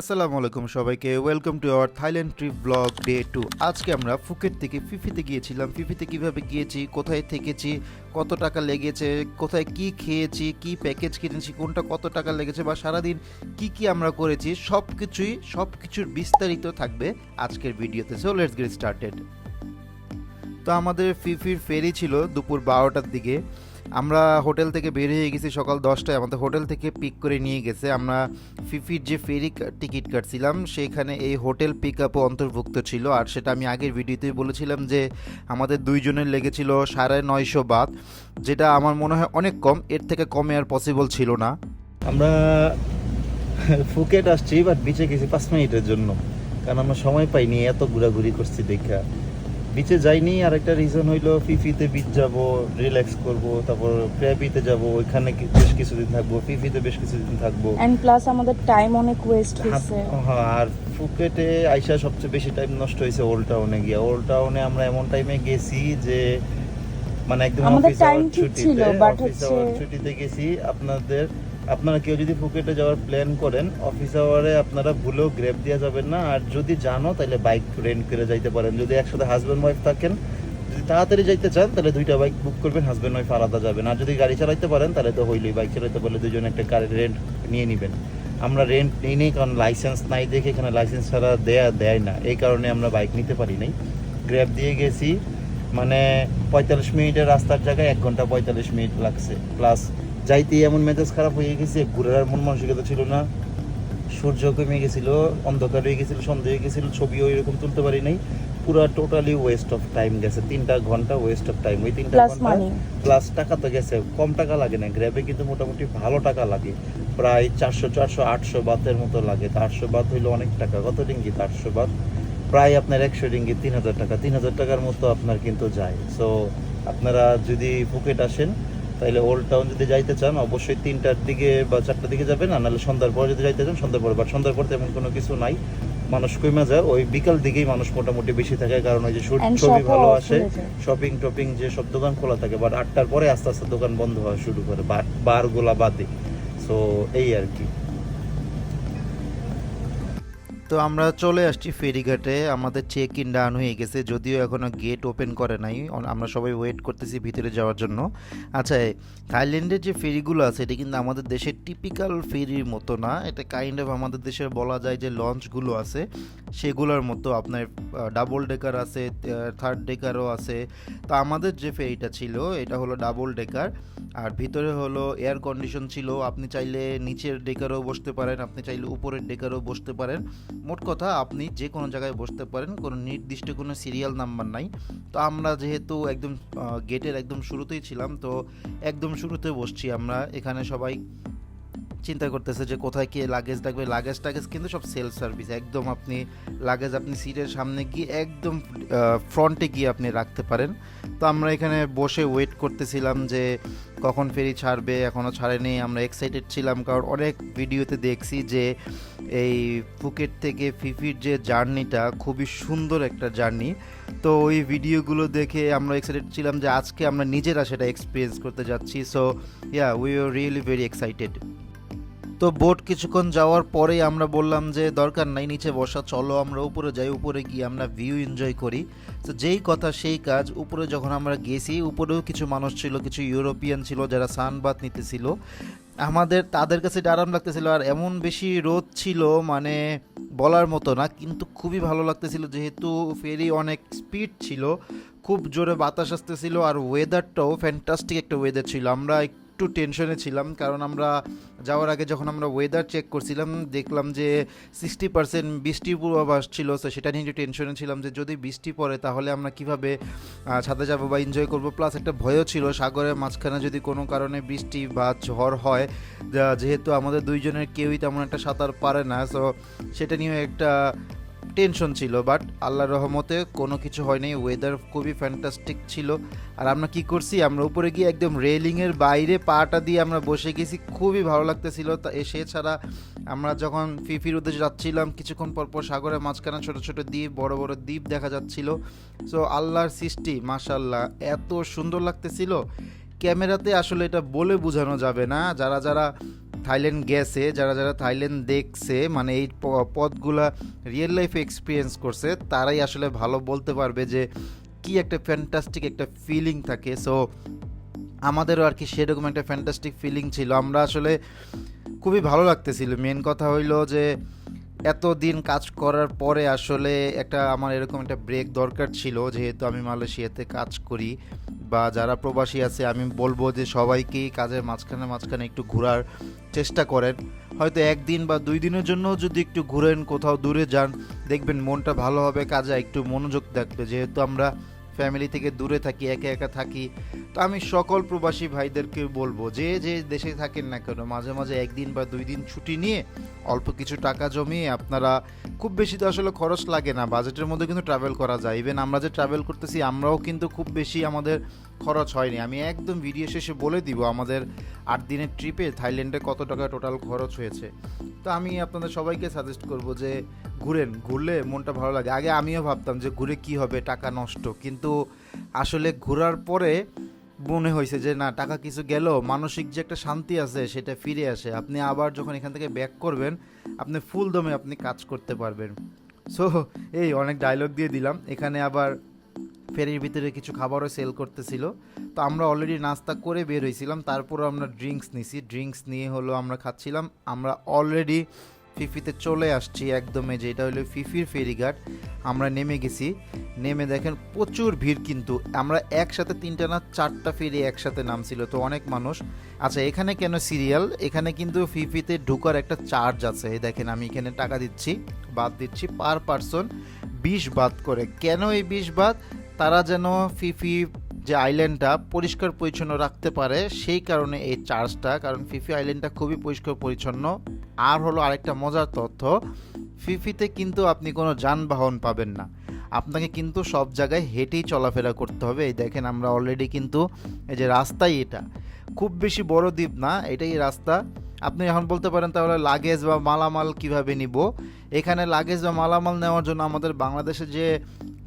আসসালামু আলাইকুম সবাইকে। Welcome to our Thailand trip blog day two আজকে আমরা ফুকেট থেকে ফিফিতে গিয়েছিলাম। ফিফিতে কীভাবে গিয়েছি, কোথায় থেকেছি, কত টাকা লেগেছে, কোথায় কি খেয়েছি, কি প্যাকেজ কিনেছি, কোনটা কত টাকা লেগেছে বা সারাদিন কি কি আমরা করেছি সব কিছুই সব কিছুর বিস্তারিত থাকবে আজকের ভিডিওতে। সো লেটস গেট স্টার্টেড তো আমাদের ফিফির ফেরি ছিল দুপুর বারোটার দিকে। আমরা হোটেল থেকে বের হয়ে গেছি সকাল দশটায়। আমাদের হোটেল থেকে পিক করে নিয়ে গেছে। আমরা ফিফির যে ফেরি টিকিট কাটছিলাম, সেখানে এই হোটেল পিক আপও অন্তর্ভুক্ত ছিল। আর সেটা আমি আগের ভিডিওতেই বলেছিলাম যে, আমাদের দুইজনের লেগেছিল সাড়ে নয়শো বাদ, যেটা আমার মনে হয় অনেক কম। এর থেকে কমে আর পসিবল ছিল না। আমরা ফুকেট আসছি বাট বিচে গেছি পাঁচ মিনিটের জন্য। কারণ আমরা সময় পাইনি, এত ঘোরাঘুরি করছি দেখা। বিচে যাইনি আর একটা রিজন হইল ফিফিতে বিচ যাব রিল্যাক্স করব তারপর ক্র্যাবিতে যাব ওইখানে বেশ কিছুদিন থাকব ফিফিতে বেশ কিছুদিন থাকব। এন্ড প্লাস আমাদের টাইম অনেক ওয়েস্ট হয়েছে হ্যাঁ, আর ফুকেটে আইসা সবচেয়ে বেশি টাইম নষ্ট হয়েছে ওল্ড টাউনে গিয়া। ওল্ড টাউনে আমরা এমন টাইমে গেছি যে মানে একদম আমাদের আওয়ার ঠিক ছিল, অফিস হচ্ছে- ছুটিতে গেছি আপনাদের আপনারা কেউ যদি ফুকেটে যাওয়ার প্ল্যান করেন অফিস আওয়ারে আপনারা ভুলেও গ্রেপ দেওয়া যাবেন না। আর যদি জানো, তাহলে বাইক রেন্ট করে যাইতে পারেন। যদি একসাথে হাজব্যান্ড ওয়াইফ থাকেন, যদি তাড়াতাড়ি যাইতে চান, তাহলে দুইটা বাইক বুক করবেন হাজব্যান্ড ওয়াইফ আলাদা যাবেন আর যদি গাড়ি চালাইতে পারেন, তাহলে তো হইলেই বাইক চালাইতে পারলে দুজন একটা গাড়ি রেন্ট নিয়ে নেবেন। আমরা রেন্ট নিই নেই, কারণ লাইসেন্স নাই দেখে এখানে লাইসেন্স ছাড়া দেয়া, দেয় না। এই কারণে আমরা বাইক নিতে পারি নাই। গ্র্যাব দিয়ে গেছি। মানে পঁয়তাল্লিশ মিনিটের রাস্তার জায়গায় এক ঘণ্টা পঁয়তাল্লিশ মিনিট লাগছে। প্লাস যাইতে এমন মেজাজ খারাপ হয়ে গেছে ঘুরার মন মানসিকতা ছিল না। সূর্য কমে গেছিল অন্ধকার হয়ে গেছিল সন্ধ্যা হয়ে গেছিল ছবিও এরকম তুলতে পারি নাই। পুরো টোটালি ওয়েস্ট অফ টাইম গেছে তিনটা ঘণ্টা ওয়েস্ট অফ টাইম ওই তিনটা ঘণ্টা প্লাস টাকা তো গেছে কম টাকা লাগে না গ্র্যাবে কিন্তু মোটামুটি ভালো টাকা লাগে। প্রায় চারশো চারশো আটশো বাতের মতো লাগে। তো আটশো বাত হইল অনেক টাকা। কত রিঙ্গিত? আটশো বাত? প্রায় আপনার একশো রিঙ্গিত তিন হাজার টাকা। তিন হাজার টাকার মতো আপনার কিন্তু যায়। সো আপনারা যদি ফুকেট আসেন তাহলে ওল্ড টাউন যদি যাইতে চান অবশ্যই তিনটার দিকে বা চারটার দিকে যাবেন আর নাহলে সন্ধ্যার পরে যদি যাইতে চান সন্ধ্যার পরে। বাট সন্ধ্যার পর তেমন কোনো কিছু নাই। মানুষ কমে যায় ওই বিকাল দিকেই মানুষ মোটামুটি বেশি থাকে কারণ ওই যে শুট ছবি ভালো আসে। শপিং টপিং যে সব দোকান খোলা থাকে বাট আটটার পরে আস্তে আস্তে দোকান বন্ধ হওয়া শুরু করে বার গোলা বাদে। সো এই আর কি। তো আমরা চলে আসছি ফেরিঘাটে। আমাদের চেক ইন ডান হয়ে গেছে, যদিও এখনও গেট ওপেন করে নাই। আমরা সবাই ওয়েট করতেছি ভিতরে যাওয়ার জন্য। আচ্ছা থাইল্যান্ডের যে ফেরিগুলো আছে, এটা কিন্তু আমাদের দেশের টিপিক্যাল ফেরির মতো না। এটা কাইন্ড অফ আমাদের দেশের বলা যায় যে লঞ্চগুলো আছে, সেগুলোর মতো। আপনার ডাবল ডেকার আছে থার্ড ডেকারও আছে। তো আমাদের যে ফেরিটা ছিল, এটা হলো ডাবল ডেকার আর ভিতরে হলো এয়ার কন্ডিশন ছিল। আপনি চাইলে নিচের ডেকারও বসতে পারেন, আপনি চাইলে উপরের ডেকারও বসতে পারেন। মোট কথা আপনি যে কোনো জায়গায় বসতে পারেন, কোনো নির্দিষ্ট কোনো সিরিয়াল নাম্বার নাই। তো আমরা যেহেতু একদম গেটের একদম শুরুতেই ছিলাম, তো একদম শুরুতে বসছি আমরা। এখানে সবাই চিন্তা করতেছে যে কোথায় কে লাগেজ রাখবে। লাগেজ টাগেজ কিন্তু সব সেলফ সার্ভিস একদম আপনি লাগেজ আপনি সিটের সামনে গিয়ে একদম ফ্রন্টে গিয়ে আপনি রাখতে পারেন। তো আমরা এখানে বসে ওয়েট করতেছিলাম যে কখন ফেরি ছাড়বে এখনও ছাড়েনি, আমরা এক্সাইটেড ছিলাম কারণ অনেক ভিডিওতে দেখছি যে এই ফুকেট থেকে ফিফির যে জার্নিটা খুবই সুন্দর একটা জার্নি। তো ওই ভিডিওগুলো দেখে আমরা এক্সাইটেড ছিলাম যে আজকে আমরা নিজেরা সেটা এক্সপিরিয়েন্স করতে যাচ্ছি। So yeah we are really very excited তো বোট কিছুক্ষণ যাওয়ার পরেই আমরা বললাম যে, দরকার নাই, নিচে বসা, চলো আমরা উপরে যাই। উপরে গিয়ে আমরা ভিউ এনজয় করি। তো যেই কথা, সেই কাজ। উপরে যখন আমরা গেছি, উপরেও কিছু মানুষ ছিল, কিছু ইউরোপিয়ান ছিল যারা সানবাত নিতেছিল। আমাদের, তাদের কাছে আরাম লাগতেছিল। আর এমন বেশি রোদ ছিল মানে বলার মতো না, কিন্তু খুবই ভালো লাগতেছিল। যেহেতু ফেরি অনেক স্পিড ছিল, খুব জোরে বাতাস আসতেছিল, আর ওয়েদারটাও ফ্যান্টাস্টিক একটা ওয়েদার ছিল। আমরা একটু টেনশনে ছিলাম, কারণ আমরা যাওয়ার আগে যখন আমরা ওয়েদার চেক করছিলাম, দেখলাম যে সিক্সটি পার্সেন্ট বৃষ্টির পূর্বাভাস ছিল, তো সেটা নিয়ে একটু টেনশনে ছিলাম যে যদি বৃষ্টি পড়ে তাহলে আমরা কীভাবে ছাদে যাব বা এনজয় করব। প্লাস একটা ভয়ও ছিল, সাগরের মাঝখানে যদি কোনো কারণে বৃষ্টি বা ঝড় হয় যেহেতু আমাদের দুইজনের কেউই তেমন একটা সাঁতার পারে না সো সেটা নিয়েও একটা টেনশন ছিল, বাট আল্লাহর রহমতে কোনো কিছু হয়নি। ওয়েদার খুবই ফ্যান্টাস্টিক ছিল। আর আমরা কি করছি? আমরা উপরে গিয়ে একদম রেলিংয়ের বাইরে পাটা দিয়ে আমরা বসে গেছি। খুবই ভালো লাগতেছিল। তা এসে ছাড়া আমরা যখন ফিফির উদ্দেশ্যে যাচ্ছিলাম, কিছুক্ষণ পর পর সাগরের মাঝখানে ছোট ছোট দ্বীপ, বড় বড় দ্বীপ দেখা যাচ্ছিল। সো আল্লাহর সৃষ্টি মাশাল্লাহ এত সুন্দর লাগতেছিল। ক্যামেরাতে আসলে এটা বলে বোঝানো যাবে না। যারা যারা থাইল্যান্ড গেছে, যারা যারা থাইল্যান্ড দেখছে মানে এই পথগুলা রিয়েল লাইফে এক্সপিরিয়েন্স করছে, তারাই আসলে ভালো বলতে পারবে যে কি একটা ফ্যান্টাস্টিক একটা ফিলিং থাকে। সো আমাদেরও আর কি সেরকম একটা ফ্যান্টাস্টিক ফিলিং ছিল। আমরা আসলে খুবই ভালো লাগতেছিল। মেন কথা হইল যে এত দিন কাজ করার পরে আসলে একটা আমার এরকম একটা ব্রেক দরকার ছিল, যেহেতু আমি মালয়েশিয়াতে কাজ করি। বা যারা প্রবাসী আছে, আমি বলব যে সবাইকেই কাজের মাঝখানে মাঝখানে একটু ঘোরার চেষ্টা করেন। হয়তো একদিন বা দুই দিনের জন্য যদি একটু ঘুরেন, কোথাও দূরে যান, দেখবেন মনটা ভালো হবে, কাজে একটু মনোযোগ থাকবে। যেহেতু আমরা ফ্যামিলি থেকে দূরে থাকি, একা একা থাকি, তো আমি সকল প্রবাসী ভাইদেরকে বলব, যে যে দেশে থাকেন না কেন, মাঝে মাঝে একদিন বা দুই দিন ছুটি নিয়ে অল্প কিছু টাকা জমিয়ে আপনারা খুব বেশি তো আসলে খরচ লাগে না বাজেটের মধ্যে কিন্তু ট্রাভেল করা যায়। ইভেন আমরা যে ট্রাভেল করতেছি, আমরাও কিন্তু খুব বেশি আমাদের খরচ হয়নি। আমি একদম ভিডিও শেষে বলে দিব আমাদের আট দিনের ট্রিপে থাইল্যান্ডে কত টাকা টোটাল খরচ হয়েছে। তো আমি আপনাদের সবাইকে সাজেস্ট করব যে ঘুরেন, ঘুরলে মনটা ভালো লাগে। আগে আমিও ভাবতাম যে ঘুরে কি হবে, টাকা নষ্ট। কিন্তু আসলে ঘোরার পরে মনে হয়েছে যে না, টাকা কিছু গেল মানসিক যে একটা শান্তি আছে সেটা ফিরে আসে। আপনি আবার যখন এখান থেকে ব্যাক করবেন, আপনি ফুল দমে আপনি কাজ করতে পারবেন। সো এই অনেক ডায়লগ দিয়ে দিলাম। এখানে আবার ফেরির ভিতরে কিছু খাবারও সেল করতেছিল। তো আমরা অলরেডি নাস্তা করে বের হয়েছিলাম তারপর আমরা ড্রিঙ্কস নিছি। ড্রিঙ্কস নিয়ে হলো আমরা খাচ্ছিলাম। আমরা অলরেডি ফিফিতে চলে আসছি একদমে, যেটা হলো ফিফির ফেরিঘাট। আমরা নেমে গেছি। নেমে দেখেন প্রচুর ভিড় কিন্তু। আমরা একসাথে তিনটা না চারটা ফেরি একসাথে নামছিল, তো অনেক মানুষ। আচ্ছা এখানে কেন সিরিয়াল? এখানে কিন্তু ফিফিতে ঢুকার একটা চার্জ আছে। দেখেন, আমি এখানে টাকা দিচ্ছি, বাদ দিচ্ছি পার পারসন বিশ বাদ করে। কেন এই বিশ বাদ? তারা যেন ফিফি যে আইল্যান্ডটা পরিষ্কার পরিচ্ছন্ন রাখতে পারে, সেই কারণে এই চার্জটা কারণ ফিফি আইল্যান্ডটা খুবই পরিষ্কার পরিচ্ছন্ন। আর হলো আরেকটা মজার তথ্য, ফিফিতে কিন্তু আপনি কোনো যানবাহন পাবেন না। আপনাকে কিন্তু সব জায়গায় হেঁটেই চলাফেরা করতে হবে। এই দেখেন আমরা অলরেডি কিন্তু এই যে রাস্তাই এটা। খুব বেশি বড় দ্বীপ না, এটাই রাস্তা। আপনি এখন বলতে পারেন তাহলে লাগেজ বা মালামাল কীভাবে নিব? এখানে লাগেজ বা মালামাল নেওয়ার জন্য আমাদের বাংলাদেশে যে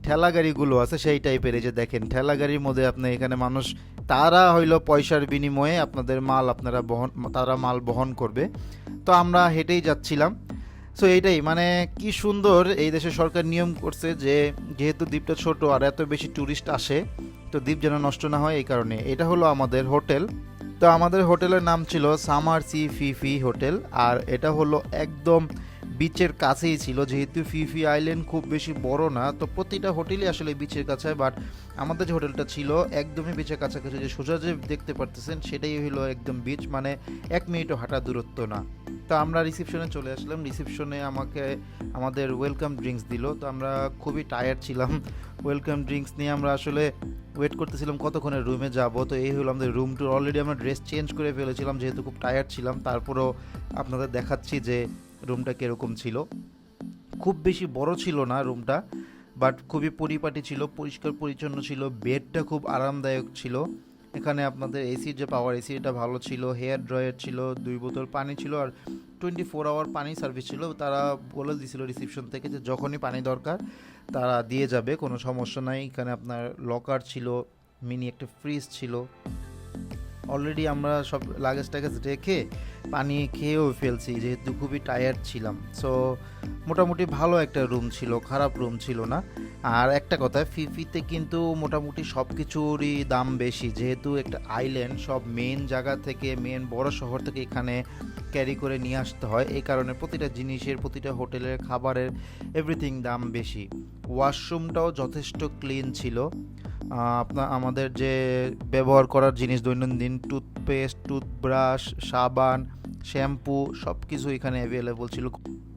ঠেলা গাড়িগুলো আছে সেই টাইপের এই যে দেখেন ঠেলা গাড়ির মধ্যে আপনি এখানে মানুষ, তারা হইল পয়সার বিনিময়ে আপনাদের মাল আপনারা বহন, তারা মাল বহন করবে। তো আমরা হেঁটেই যাচ্ছিলাম। সো এইটাই মানে কি সুন্দর, এই দেশে সরকার নিয়ম করছে যে, যেহেতু দ্বীপটা ছোট আর এত বেশি ট্যুরিস্ট আসে, তো দ্বীপ যেন নষ্ট না হয় এই কারণে। এটা হলো আমাদের হোটেল। তো আমাদের হোটেলের নাম ছিল summer sea Phi Phi hotel, আর এটা হলো একদম বিচের কাছেই ছিল। যেহেতু ফিফি আইল্যান্ড খুব বেশি বড় না, তো প্রতিটা হোটেলই আসলে বিচের কাছে বাট আমাদের যে হোটেলটা ছিল, একদমই বিচের কাছাকাছি যে সোজা যে দেখতে পারতেছেন, সেটাই হলো একদম বিচ মানে এক মিনিটও হাঁটা দূরত্ব না। তো আমরা রিসেপশনে চলে আসলাম। রিসেপশনে আমাকে, আমাদের ওয়েলকাম ড্রিঙ্কস দিল। তো আমরা খুবই টায়ার্ড ছিলাম। ওয়েলকাম ড্রিঙ্কস নিয়ে আমরা আসলে ওয়েট করতেছিলাম কতক্ষণে রুমে যাব। তো এই হলো আমাদের রুম টুর অলরেডি আমরা ড্রেস চেঞ্জ করে ফেলেছিলাম, যেহেতু খুব টায়ার্ড ছিলাম। তারপরেও আপনাদের দেখাচ্ছি যে রুমটা কীরকম ছিল? খুব বেশি বড় ছিল না রুমটা বাট খুবই পরিপাটি ছিল, পরিষ্কার পরিচ্ছন্ন ছিল বেডটা খুব আরামদায়ক ছিল। এখানে আপনাদের এসির যে পাওয়ার এসি এটা ভালো ছিল হেয়ার ড্রয়ার ছিল, দুই বোতল পানি ছিল আর টোয়েন্টি ফোর আওয়ার পানি সার্ভিস ছিল। তারা বলে দিছিল রিসেপশন থেকে যে যখনই পানি দরকার তারা দিয়ে যাবে, কোনো সমস্যা নাই। এখানে আপনার লকার ছিল মিনি একটা ফ্রিজ ছিল। অলরেডি আমরা সব লাগেজ টাগেজ রেখে পানি খেয়েও ফেলছি, যেহেতু খুবই টায়ার্ড ছিলাম। সো মোটামুটি ভালো একটা রুম ছিল, খারাপ রুম ছিল না। আর একটা কথা ফিফিতে কিন্তু মোটামুটি সব কিছুরই দাম বেশি। যেহেতু একটা আইল্যান্ড সব মেন জায়গা থেকে মেন বড় শহর থেকে এখানে ক্যারি করে নিয়ে আসতে হয়। এই কারণে প্রতিটা জিনিসের, প্রতিটা হোটেলের, খাবারের এভরিথিং দাম বেশি। ওয়াশরুমটাও যথেষ্ট ক্লিন ছিল। আপনার আমাদের যে ব্যবহার করার জিনিস, দৈনন্দিন টুথপেস্ট টুথব্রাশ সাবান শ্যাম্পু সব কিছু এখানে অ্যাভেলেবল ছিল।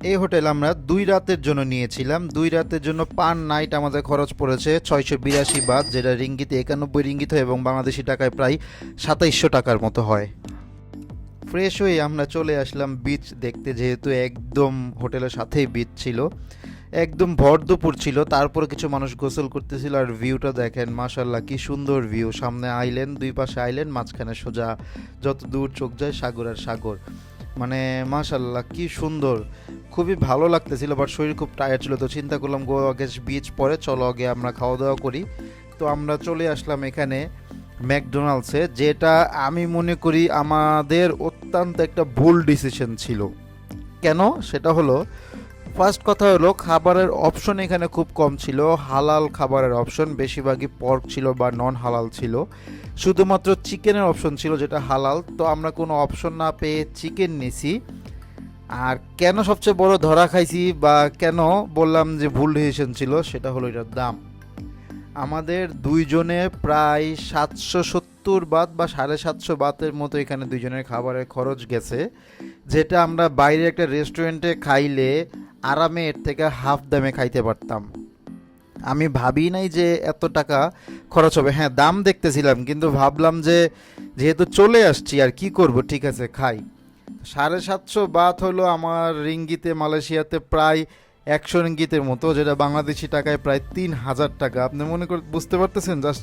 এই হোটেল আমরা দুই রাতের জন্য নিয়েছিলাম। দুই রাতের জন্য পার নাইট আমাদের খরচ পড়েছে ছয়শো বিরাশি বাদ, যেটা রিঙ্গিতে একানব্বই রিঙ্গিত হয় এবং বাংলাদেশি টাকায় প্রায় সাতাইশশো টাকার মতো হয়। ফ্রেশ হয়ে আমরা চলে আসলাম বিচ দেখতে, যেহেতু একদম হোটেলের সাথেই বিচ ছিল। একদম ভর দুপুর ছিল, তারপরে কিছু মানুষ গোসল করতেছিল আর ভিউটা দেখেন মাশাল্লাহ কি সুন্দর ভিউ। সামনে আইল্যান্ড, দুই পাশে আইল্যান্ড, মাঝখানে সোজা যত দূর চোখ যায় সাগর আর সাগর। মানে মাশাল্লাহ কি সুন্দর। খুবই ভালো লাগতেছিল বাট শরীর খুব টায়ার্ড ছিল, তো চিন্তা করলাম, গো, আগে বিচ পরে, চলো আগে আমরা খাওয়া দাওয়া করি। তো আমরা চলে আসলাম এখানে ম্যাকডোনাল্ডসে, যেটা আমি মনে করি আমাদের অত্যন্ত একটা ভুল ডিসিশন ছিল। কেন? সেটা হলো ফার্স্ট কথা হলো, খাবারের অপশন এখানে খুব কম ছিল। হালাল খাবারের অপশন বেশিরভাগই পর্ক ছিল বা নন হালাল ছিল। শুধুমাত্র চিকেনের অপশন ছিল যেটা হালাল। তো আমরা কোনো অপশন না পেয়ে চিকেন নিছি। আর কেন সবচেয়ে বড় ধরা খাইছি বা কেন বললাম যে ভুল ডিসিশন ছিল, সেটা হলো এটার দাম। আমাদের দুইজনে প্রায় সাতশো সত্তর বাত বা সাড়ে সাতশো বাতের মতো এখানে দুইজনের খাবারের খরচ গেছে। যেটা আমরা বাইরে একটা রেস্টুরেন্টে খাইলে আরামে এর থেকে হাফ দামে খাইতে পারতাম। আমি ভাবি নাই যে এত টাকা খরচ হবে। হ্যাঁ দাম দেখতেছিলাম, কিন্তু ভাবলাম যে যেহেতু চলে আসছি, আর কি করব? ঠিক আছে, খাই। সাড়ে সাতশো বাত হলো আমার রিঙ্গিতে, মালয়েশিয়াতে প্রায় একশো রিঙ্গিতের মতো, যেটা বাংলাদেশি টাকায় প্রায় তিন হাজার টাকা। আপনি মনে করে, বুঝতে পারতেছেন? জাস্ট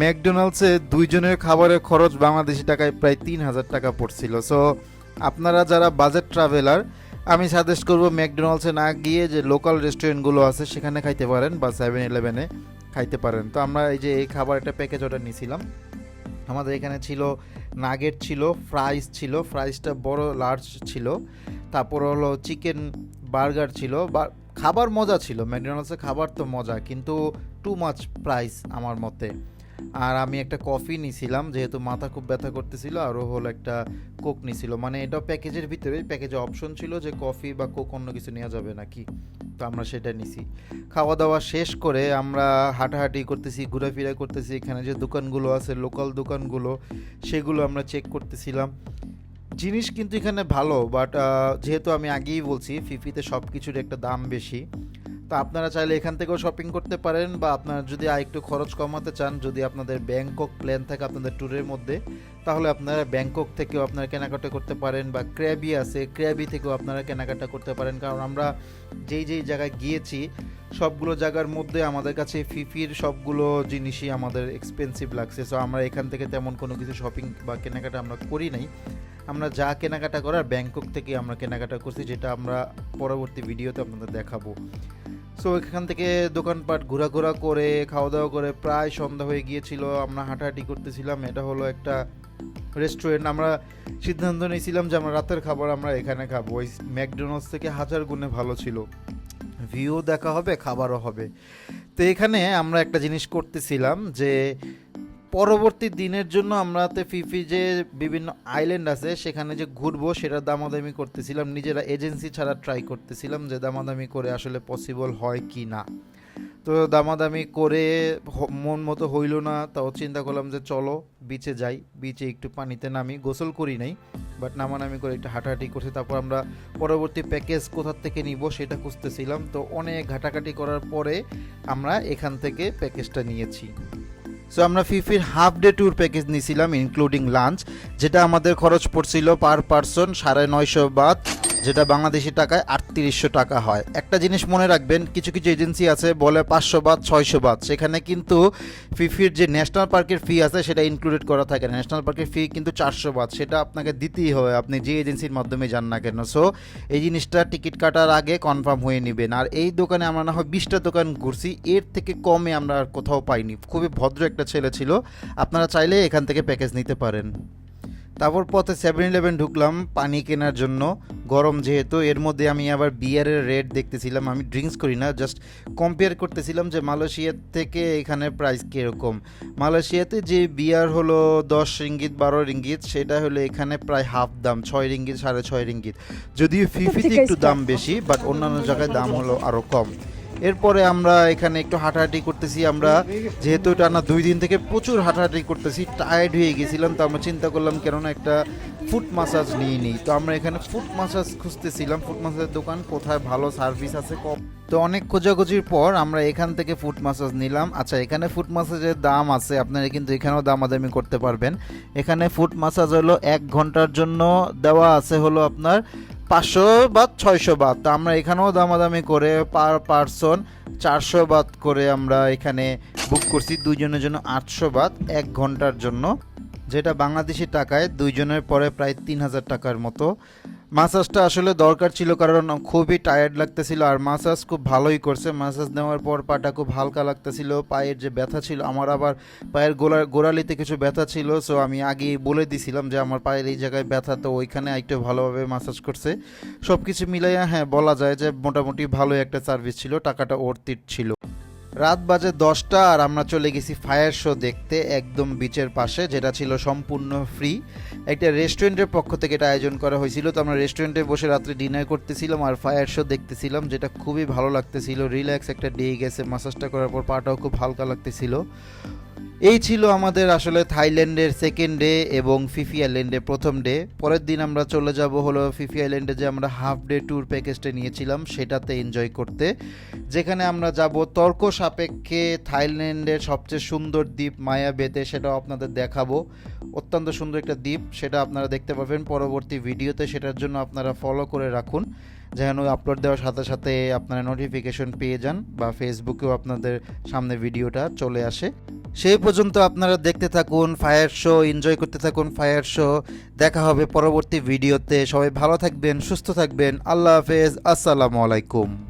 ম্যাকডোনাল্ডসে দুইজনের খাবারের খরচ বাংলাদেশি টাকায় প্রায় তিন হাজার টাকা পড়ছিল। সো আপনারা যারা বাজেট ট্রাভেলার আমি সাজেস্ট করব ম্যাকডোনাল্ডসে না গিয়ে যে লোকাল রেস্টুরেন্টগুলো আছে, সেখানে খাইতে পারেন বা সেভেন ইলেভেনে খাইতে পারেন। তো আমরা এই যে এই খাবার একটা প্যাকেজ অর্ডার নিয়েছিলাম আমাদের এখানে ছিল নাগেট ছিল ফ্রাইস ছিল ফ্রাইসটা বড় লার্জ ছিল। তারপর হলো চিকেন বার্গার ছিল, বা খাবার মজা ছিল। ম্যাকডোনাল্ডসের খাবার তো মজা, কিন্তু টু মাচ প্রাইস আমার মতে। আর আমি একটা কফি নিছিলাম, যেহেতু মাথা খুব ব্যথা করতেছিল আরও হলো একটা কোক নিছিল। মানে এটা প্যাকেজের ভিতরে প্যাকেজে অপশন ছিল যে কফি বা কোক অন্য কিছু নেওয়া যাবে নাকি। তো আমরা সেটা নিছি। খাওয়া দাওয়া শেষ করে আমরা হাঁটাহাঁটি করতেছি, ঘোরাফেরা করতেছি, এখানে যে দোকানগুলো আছে লোকাল দোকানগুলো, সেগুলো আমরা চেক করতেছিলাম। জিনিস কিন্তু এখানে ভালো বাট যেহেতু আমি আগেই বলছি, ফিফিতে সব কিছুর একটা দাম বেশি। তো আপনারা চাইলে এখান থেকেও শপিং করতে পারেন বা আপনারা যদি আর একটু খরচ কমাতে চান, যদি আপনাদের ব্যাংকক প্ল্যান থাকে আপনাদের ট্যুরের মধ্যে, তাহলে আপনারা ব্যাংকক থেকেও আপনারা কেনাকাটা করতে পারেন বা ক্র্যাবি আছে ক্র্যাবি থেকেও আপনারা কেনাকাটা করতে পারেন। কারণ আমরা যেই যেই জায়গায় গিয়েছি, সবগুলো জায়গার মধ্যে আমাদের কাছে ফিফির সবগুলো জিনিসই আমাদের এক্সপেন্সিভ লাগছে। সো আমরা এখান থেকে তেমন কোনো কিছু শপিং বা কেনাকাটা আমরা করি নাই। আমরা যা কেনাকাটা করার ব্যাংকক থেকে আমরা কেনাকাটা করছি, যেটা আমরা পরবর্তী ভিডিওতে আপনাদের দেখাবো। সো এখান থেকে দোকানপাট ঘোরাঘোরা করে খাওয়া দাওয়া করে প্রায় সন্ধ্যা হয়ে গিয়েছিল। আমরা হাঁটাহাঁটি করতেছিলাম। এটা হলো একটা রেস্টুরেন্ট আমরা সিদ্ধান্ত নিয়েছিলাম যে আমরা রাতের খাবার আমরা এখানে খাব। ওই ম্যাকডোনাল্ডস থেকে হাজার গুণে ভালো ছিল। ভিউ দেখা হবে, খাবারও হবে। তো এখানে আমরা একটা জিনিস করতেছিলাম যে পরবর্তী দিনের জন্য আমরা তে ফিফি যে বিভিন্ন আইল্যান্ড আছে, সেখানে যে ঘুরবো, সেটা দামাদামি করতেছিলাম। নিজেরা এজেন্সি ছাড়া ট্রাই করতেছিলাম যে দামাদামি করে আসলে পসিবল হয় কি না। তো দামাদামি করে মন মতো হইল না, তাও চিন্তা করলাম যে চলো বিচে যাই। বিচে একটু পানিতে নামি, গোসল করি নাই বাট নামানামি করে একটু হাঁটাহাঁটি করছি। তারপর আমরা পরবর্তী প্যাকেজ কোথার থেকে নিব, সেটা খুঁজতেছিলাম। তো অনেক ঘাটাঘাটি করার পরে আমরা এখান থেকে প্যাকেজটা নিয়েছি। সো আমরা ফিফির হাফ ডে ট্যুর প্যাকেজ নিয়েছিলাম ইনক্লুডিং লাঞ্চ যেটা আমাদের খরচ পড়ছিল পার পারসন সাড়ে নয়শো বাদ যেটা বাংলাদেশি টাকায় আটত্রিশশো টাকা হয়। একটা জিনিস মনে রাখবেন, কিছু কিছু এজেন্সি আছে, বলে পাঁচশো বাদ, ছয়শো বাদ। সেখানে কিন্তু ফিফির যে ন্যাশনাল পার্কের ফি আছে, সেটা ইনক্লুডেড করা থাকে। না ন্যাশনাল পার্কের ফি কিন্তু চারশো বাদ, সেটা আপনাকে দিতেই হবে। আপনি যে এজেন্সির মাধ্যমে যান না কেন। সো এই জিনিসটা টিকিট কাটার আগে কনফার্ম হয়ে নেবেন। আর এই দোকানে আমরা না হয় বিশটা দোকান ঘুরছি, এর থেকে কমে আমরা আর কোথাও পাইনি। খুবই ভদ্র একটা ছেলে ছিল। আপনারা চাইলে এখান থেকে প্যাকেজ নিতে পারেন। তারপর পথে সেভেন ইলেভেন ঢুকলাম পানি কেনার জন্য। গরম যেহেতু এর মধ্যে আমি আবার বিয়ারের রেট দেখতেছিলাম। আমি ড্রিঙ্কস করি না জাস্ট কম্পেয়ার করতেছিলাম যে মালয়েশিয়ার থেকে এখানে প্রাইস কীরকম। মালয়েশিয়াতে যে বিয়ার হলো দশ রিঙ্গিত বারো রিঙ্গিত সেটা হলো এখানে প্রায় হাফ দাম ছয় রিঙ্গিত সাড়ে ছয় রিঙ্গিত। যদিও ফিফিতে একটু দাম বেশি বাট অন্যান্য জায়গায় দাম হলো আরও কম। এরপরে আমরা এখানে একটু হাঁটাহাঁটি করতেছি, আমরা যেহেতু টানা দুই দিন থেকে প্রচুর হাঁটাহাঁটি করতেছি টায়ার্ড হয়ে গেছিলাম, তো আমরা চিন্তা করলাম কেননা একটা ফুট মাসাজ নিয়ে নিই। তো আমরা এখানে ফুট মাসাজ খুঁজতেছিলাম ফুট মাসাজের দোকান কোথায় ভালো সার্ভিস আছে কম। তো অনেক খোঁজাখুঁজির পর আমরা এখান থেকে ফুট মাসাজ নিলাম। আচ্ছা এখানে ফুট মাসাজের দাম আছে, আপনারা কিন্তু এখানেও দামাদামি করতে পারবেন। এখানে ফুট মাসাজ হলো এক ঘণ্টার জন্য দেওয়া আছে হলো আপনার পাঁচশো বাদ ছয়শো বাদ। তো আমরা এখানেও দামাদামি করে পার পারসন চারশো বাদ করে আমরা এখানে বুক করছি দুইজনের জন্য আটশো বাদ এক ঘণ্টার জন্য। যেটা বাংলাদেশি টাকায় দুইজনের পরে প্রায় তিন হাজার টাকার মতো। মাসাজটা আসলে দরকার ছিল কারণ খুবই টায়ার্ড লাগতেছিল আর মাসাজ খুব ভালোই করছে। মাসাজ নেওয়ার পর পাটা খুব হালকা লাগতেছিল, পায়ের যে ব্যথা ছিল, আমার আবার পায়ের গোড়া গোড়ালিতে কিছু ব্যথা ছিল সো আমি আগেই বলে দিছিলাম যে আমার পায়ের এই জায়গায় ব্যথা, তো ওইখানে একটু ভালোভাবে মাসাজ করছে। সব কিছু মিলাইয়া হ্যাঁ বলা যায় যে মোটামুটি ভালো একটা সার্ভিস ছিল, টাকাটা অর্থিত ছিল। রাত বাজে দশটা আর আমরা চলে গেছি ফায়ার শো দেখতে, একদম বিচের পাশে, যেটা ছিল সম্পূর্ণ ফ্রি একটা রেস্টুরেন্টের পক্ষ থেকে এটা আয়োজন করা হয়েছিল। তো আমরা রেস্টুরেন্টে বসে রাত্রে ডিনার করতেছিলাম আর ফায়ার শো দেখতেছিলাম, যেটা খুবই ভালো লাগতেছিল। রিল্যাক্স একটা ডে গেছে মাসাজটা করার পর পাটাও খুব হালকা লাগতেছিল। এই ছিল আমাদের আসলে থাইল্যান্ডের সেকেন্ড ডে এবং ফিফি আইল্যান্ডের প্রথম ডে পরের দিন আমরা চলে যাব হলো ফিফি আইল্যান্ডে যে আমরা হাফ ডে ট্যুর প্যাকেজটা নিয়েছিলাম, সেটাতে এনজয় করতে। যেখানে আমরা যাব তর্ক সাপেক্ষে থাইল্যান্ডের সবচেয়ে সুন্দর দ্বীপ মায়া বেতে সেটাও আপনাদের দেখাবো। অত্যন্ত সুন্দর একটা দ্বীপ, সেটা আপনারা দেখতে পাবেন। পরবর্তী ভিডিওতে সেটার জন্য আপনারা ফলো করে রাখুন। যেন আপলোড দেওয়ার সাথে সাথে আপনারা নোটিফিকেশন পেয়ে যান বা ফেসবুকেও আপনাদের সামনে ভিডিওটা চলে আসে। সেই পর্যন্ত আপনারা দেখতে থাকুন ফায়ার শো এনজয় করতে থাকুন ফায়ার শো দেখা হবে পরবর্তী ভিডিওতে সবাই ভালো থাকবেন, সুস্থ থাকবেন। আল্লাহ হাফেজ। আসসালামু আলাইকুম।